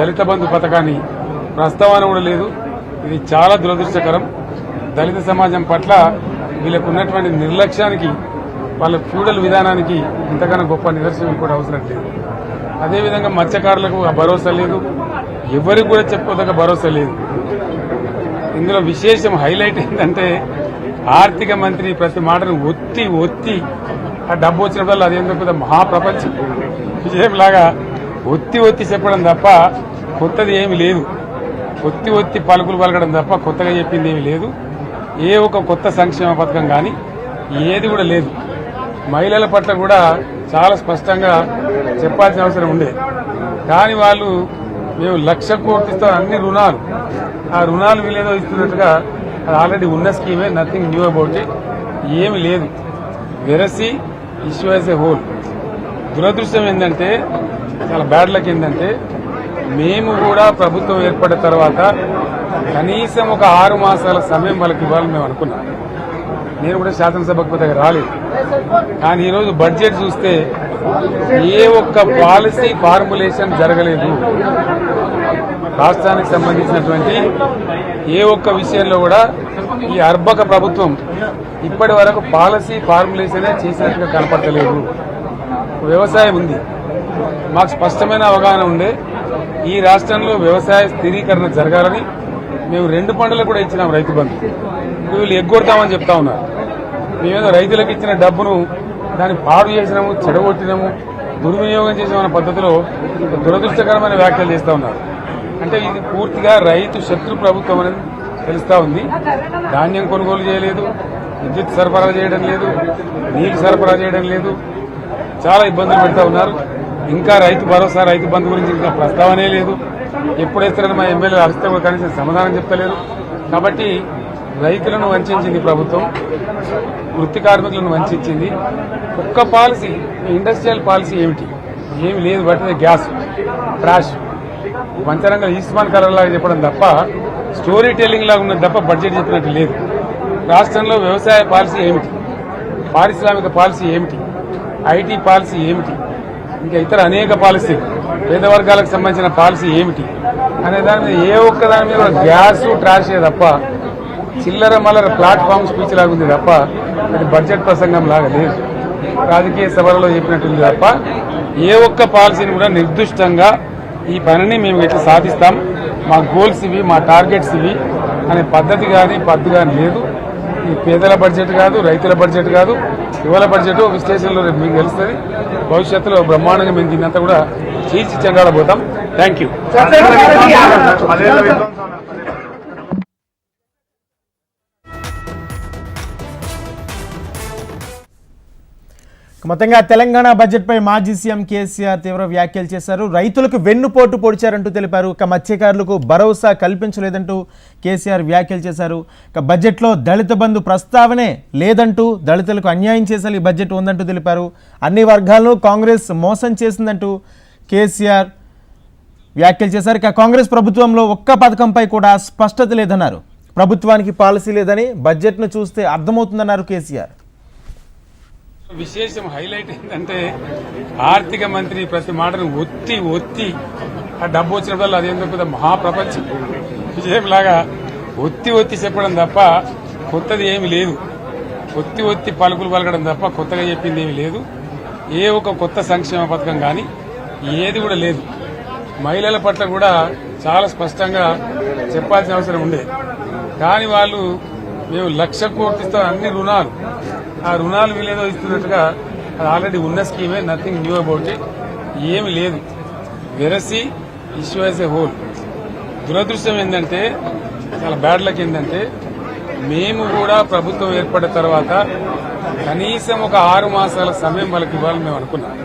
దళిత బంధు పథకాన్ని ప్రస్తావన కూడా లేదు. ఇది చాలా దురదృష్టకరం. దళిత సమాజం పట్ల వీళ్ళకు ఉన్నటువంటి నిర్లక్ష్యానికి వాళ్ళ ఫ్యూడల్ విధానానికి ఇంతకన్నా గొప్ప నిదర్శనం కూడా అవసరం లేదు. అదేవిధంగా మత్స్యకారులకు ఆ భరోసా లేదు. ఎవరికి కూడా చెప్పుకోదగ్గ భరోసా లేదు. ఇందులో విశేషం హైలైట్ ఏంటంటే ఆర్థిక మంత్రి ప్రతి మాటను ఒత్తి ఒత్తి ఆ డబ్బు వచ్చినప్పుడు అదేందో పెద్ద మహాప్రపంచం. విజయంలాగా ఒత్తి ఒత్తి చెప్పడం తప్ప కొత్తది ఏమి లేదు. ఒత్తి ఒత్తి పలుకులు పలకడం తప్ప కొత్తగా చెప్పింది ఏమి లేదు. ఏ ఒక కొత్త సంక్షేమ పథకం కానీ ఏది కూడా లేదు. మహిళల పట్ల కూడా చాలా స్పష్టంగా చెప్పాల్సిన అవసరం ఉండే. కానీ వాళ్ళు మేము లక్ష కోట్లతో అన్ని రుణాలు. ఆ రుణాలు వీళ్ళేదో ఇస్తున్నట్టుగా అది ఆల్రెడీ ఉన్న స్కీమే నథింగ్ న్యూ అబౌట్ ఇట్ ఏమి లేదు. వెరసి ఇష్యూ యాజ్ ఏ హోల్. దురదృష్టం ఏంటంటే చాలా బ్యాడ్ లక్ ఏంటంటే మేము కూడా ప్రభుత్వం ఏర్పడిన తర్వాత కనీసం ఒక ఆరు మాసాల సమయం వాళ్ళకి ఇవ్వాలని మేము అనుకున్నాం. నేను కూడా శాసనసభకు దగ్గర రాలేదు. కానీ ఈరోజు బడ్జెట్ చూస్తే ఏ ఒక్క పాలసీ ఫార్ములేషన్ జరగలేదు. రాష్ట్రానికి సంబంధించినటువంటి ఏ ఒక్క విషయంలో కూడా ఈ అర్భక ప్రభుత్వం ఇప్పటి వరకు పాలసీ ఫార్ములేషనే చేసినట్టుగా కనపడలేదు వ్యవసాయం ఉంది. మాకు స్పష్టమైన అవగాహన ఉండే. ఈ రాష్ట్రంలో వ్యవసాయ స్థిరీకరణ జరగాలని మేము రెండు పంటలు కూడా ఇచ్చినాం రైతు బంధు. వీళ్ళు ఎగ్గొడతామని చెప్తా ఉన్నారు. మేమేదో రైతులకు ఇచ్చిన డబ్బును దాన్ని పాడు చేసినాము చెడగొట్టినాము దుర్వినియోగం చేసామన్న పద్ధతిలో దురదృష్టకరమైన వ్యాఖ్యలు చేస్తూ ఉన్నారు. అంటే ఇది పూర్తిగా రైతు శత్రు ప్రభుత్వం అనేది తెలుస్తూ ఉంది. ధాన్యం కొనుగోలు చేయలేదు విద్యుత్ సరఫరా చేయడం లేదు నీళ్ళు సరఫరా చేయడం లేదు. చాలా ఇబ్బందులు పెడతా ఉన్నారు. ఇంకా రైతు భరోసా రైతు బంధు గురించి ఇంకా ప్రస్తావనే లేదు. ఎప్పుడేస్తారని మా ఎమ్మెల్యే అరిస్తే కూడా కనీసం సమాధానం చెప్తలేరు కాబట్టి రైతులను వంచింది ప్రభుత్వం వృత్తి కార్మికులను వంచింది. ఒక్క పాలసీ ఇండస్ట్రియల్ పాలసీ ఏమిటి? ఏమి లేదు పట్టింది గ్యాస్ ట్రాష్. పంచరంగ ఈస్మాన్ కలర్ లాగా చెప్పడం తప్ప స్టోరీ టెల్లింగ్ లాగా ఉన్నది తప్ప బడ్జెట్ చెప్పినట్టు లేదు. రాష్ట్రంలో వ్యవసాయ పాలసీ ఏమిటి? పారిశ్రామిక పాలసీ ఏమిటి? ఐటీ పాలసీ ఏమిటి? ఇంకా ఇతర అనేక పాలసీలు పేద వర్గాలకు సంబంధించిన పాలసీ ఏమిటి? అనే దాని మీద ఏ ఒక్క దాని మీద గ్యాస్ ట్రాషే తప్ప చిల్లర మల్లర ప్లాట్ఫామ్ స్పీచ్ లాగా ఉంది తప్ప అది బడ్జెట్ ప్రసంగం లాగా లేదు. రాజకీయ సభలలో చెప్పినట్టుంది తప్ప ఏ ఒక్క పాలసీని కూడా నిర్దిష్టంగా ఈ పనిని మేము ఇట్లా సాధిస్తాం. మా గోల్స్ ఇవి మా టార్గెట్స్ ఇవి అనే పద్ధతి కానీ పద్ధతి కానీ లేదు. ఈ పేదల బడ్జెట్ కాదు రైతుల బడ్జెట్ కాదు యువల బడ్జెట్ విశ్లేషణలో రేపు మీకు తెలుస్తుంది. భవిష్యత్తులో బ్రహ్మాండంగా మేము దీన్నంతా కూడా చీల్చి చెండాడబోతాం థ్యాంక్ యూ మొత్తంగా తెలంగాణ బడ్జెట్పై మాజీ సీఎం కేసీఆర్ తీవ్ర వ్యాఖ్యలు చేశారు. రైతులకు వెన్నుపోటు పొడిచారంటూ తెలిపారు. ఇక మత్స్యకారులకు భరోసా కల్పించలేదంటూ కేసీఆర్ వ్యాఖ్యలు చేశారు. ఇక బడ్జెట్లో దళిత బంధు ప్రస్తావనే లేదంటూ దళితులకు అన్యాయం చేసే ఈ బడ్జెట్ ఉందంటూ తెలిపారు. అన్ని వర్గాలను కాంగ్రెస్ మోసం చేసిందంటూ కేసీఆర్ వ్యాఖ్యలు చేశారు. ఇక కాంగ్రెస్ ప్రభుత్వంలో ఒక్క పథకంపై కూడా స్పష్టత లేదన్నారు. ప్రభుత్వానికి పాలసీ లేదని బడ్జెట్ను చూస్తే అర్థమవుతుందన్నారు కేసీఆర్. విశేషం హైలైట్ ఏంటంటే ఆర్థిక మంత్రి ప్రతి మాటను ఒత్తి ఒత్తి ఆ డబ్బు వచ్చినప్పుడు అదేందో పెద్ద మహాప్రపంచం. విజయం లాగా ఒత్తి ఒత్తి చెప్పడం తప్ప కొత్తది ఏమి లేదు. ఒత్తి ఒత్తి పలుకులు పలకడం తప్ప కొత్తగా చెప్పింది ఏమి లేదు. ఏ ఒక కొత్త సంక్షేమ పథకం కానీ ఏది కూడా లేదు. మహిళల పట్ల కూడా చాలా స్పష్టంగా చెప్పాల్సిన అవసరం ఉండేది కానీ వాళ్ళు మేము లక్ష కోట్లతో అన్ని రుణాలు. ఆ రుణాలు వీళ్ళేదో ఇస్తున్నట్టుగా అది ఆల్రెడీ ఉన్న స్కీమే నథింగ్ న్యూ అబౌట్ ఇట్ ఏమి లేదు. వెరసి ఇష్యూ యాజ్ ఎ హోల్ దురదృష్టం ఏంటంటే చాలా బ్యాడ్ లక్ ఏంటంటే మేము కూడా ప్రభుత్వం ఏర్పడిన తర్వాత కనీసం ఒక ఆరు మాసాల సమయం వాళ్ళకి ఇవ్వాలని మేము అనుకున్నాం.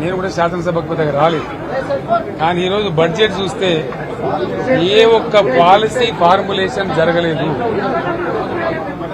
నేను కూడా శాసనసభకు దగ్గర రాలేదు. కానీ ఈరోజు బడ్జెట్ చూస్తే ఏ ఒక్క పాలసీ ఫార్ములేషన్ జరగలేదు.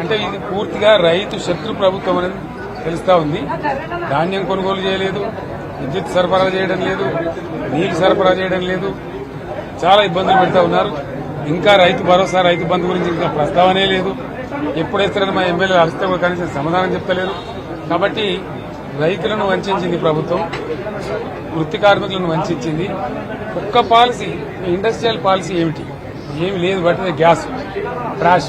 అంటే ఇది పూర్తిగా రైతు శత్రు ప్రభుత్వం అనేది తెలుస్తా ఉంది. ధాన్యం కొనుగోలు చేయలేదు విద్యుత్ సరఫరా చేయడం లేదు నీళ్ళు సరఫరా చేయడం లేదు. చాలా ఇబ్బందులు పెడతా ఉన్నారు. ఇంకా రైతు భరోసా రైతు బంధు గురించి ఇంకా ప్రస్తావనే లేదు. ఎప్పుడేస్తారని మా ఎమ్మెల్యే అరిస్తే కూడా కనీసం సమాధానం చెప్తలేరు కాబట్టి రైతులను వంచింది ప్రభుత్వం వృత్తి కార్మికులను వంచింది. ఒక్క పాలసీ ఇండస్ట్రియల్ పాలసీ ఏమిటి? ఏమి లేదు బట్ గ్యాస్ ట్రాష్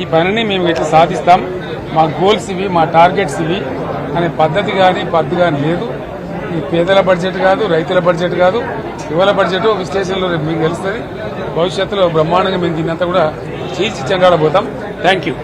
ఈ పనిని మేము ఇట్లా సాధిస్తాం. మా గోల్స్ ఇవి మా టార్గెట్స్ ఇవి. అనే పద్ధతి కానీ పద్ధతి కానీ లేదు. ఈ పేదల బడ్జెట్ కాదు రైతుల బడ్జెట్ కాదు. యువల బడ్జెట్ ఒక స్టేషన్లో రేపు మీకు తెలుస్తుంది. భవిష్యత్తులో బ్రహ్మాండంగా మేము దీన్నంతా కూడా చీల్చి చెంగాడబోతాం. Thank you